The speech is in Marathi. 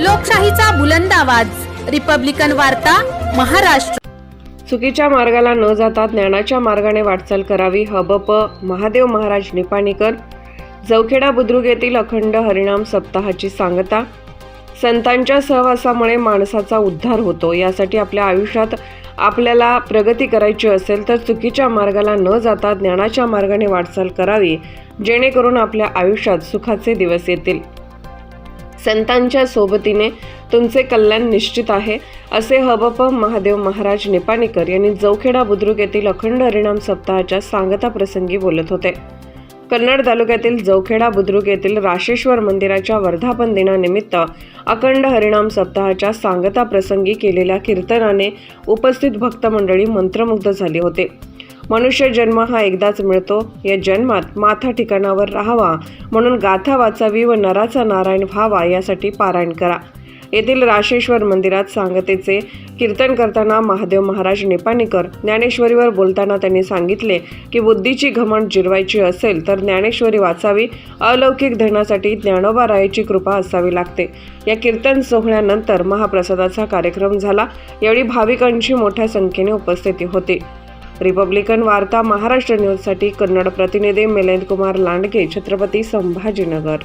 लोकशाहीचा बुलंद आवाज. रिपब्लिकन वार्ता महाराष्ट्र. चुकीच्या मार्गाला न जाता ज्ञानाच्या मार्गाने वाटचाल करावी हबप महादेव महाराज निपाणीकर. जवखेडा बुद्रुक येथील अखंड हरिणाम सप्ताहाची सांगता. संतांच्या सहवासामुळे माणसाचा उद्धार होतो. यासाठी आपल्या आयुष्यात आपल्याला प्रगती करायची असेल तर चुकीच्या मार्गाला न जाता ज्ञानाच्या मार्गाने वाटचाल करावी जेणेकरून आपल्या आयुष्यात सुखाचे दिवस येतील. संतांच्या सोबतीने तुमचे कल्याण निश्चित आहे असे हबप महादेव महाराज निपाणीकर यांनी जवखेडा बुद्रुक येथील अखंड हरिणाम सप्ताहाच्या सांगता प्रसंगी बोलत होते. कन्नड तालुक्यातील जवखेडा बुद्रुक येथील राशेश्वर मंदिराच्या वर्धापन दिनानिमित्त अखंड हरिणाम सप्ताहाच्या सांगता प्रसंगी केलेल्या कीर्तनाने उपस्थित भक्त मंडळी मंत्रमुग्ध झाली होते. मनुष्य जन्म हा एकदाच मिळतो. या जन्मात माथा ठिकाणावर राहावा. म्हणून गाथा वाचावी व नराचा नारायण व्हावा यासाठी पारायण करा. येथील राशेश्वर मंदिरात सांगतेचे कीर्तन करताना महादेव महाराज निपाणीकर ज्ञानेश्वरीवर बोलताना त्यांनी सांगितले की बुद्धीची घमंड जिरवायची असेल तर ज्ञानेश्वरी वाचावी. अलौकिक धनासाठी ज्ञानोबा रायाची कृपा असावी लागते. या कीर्तन सोहळ्यानंतर महाप्रसादाचा कार्यक्रम झाला. यावेळी भाविकांची मोठ्या संख्येने उपस्थिती होती. रिपब्लिकन वार्ता महाराष्ट्र न्यूजसाठी कन्नड प्रतिनिधी मिलिंद कुमार लांडगे छत्रपती संभाजीनगर.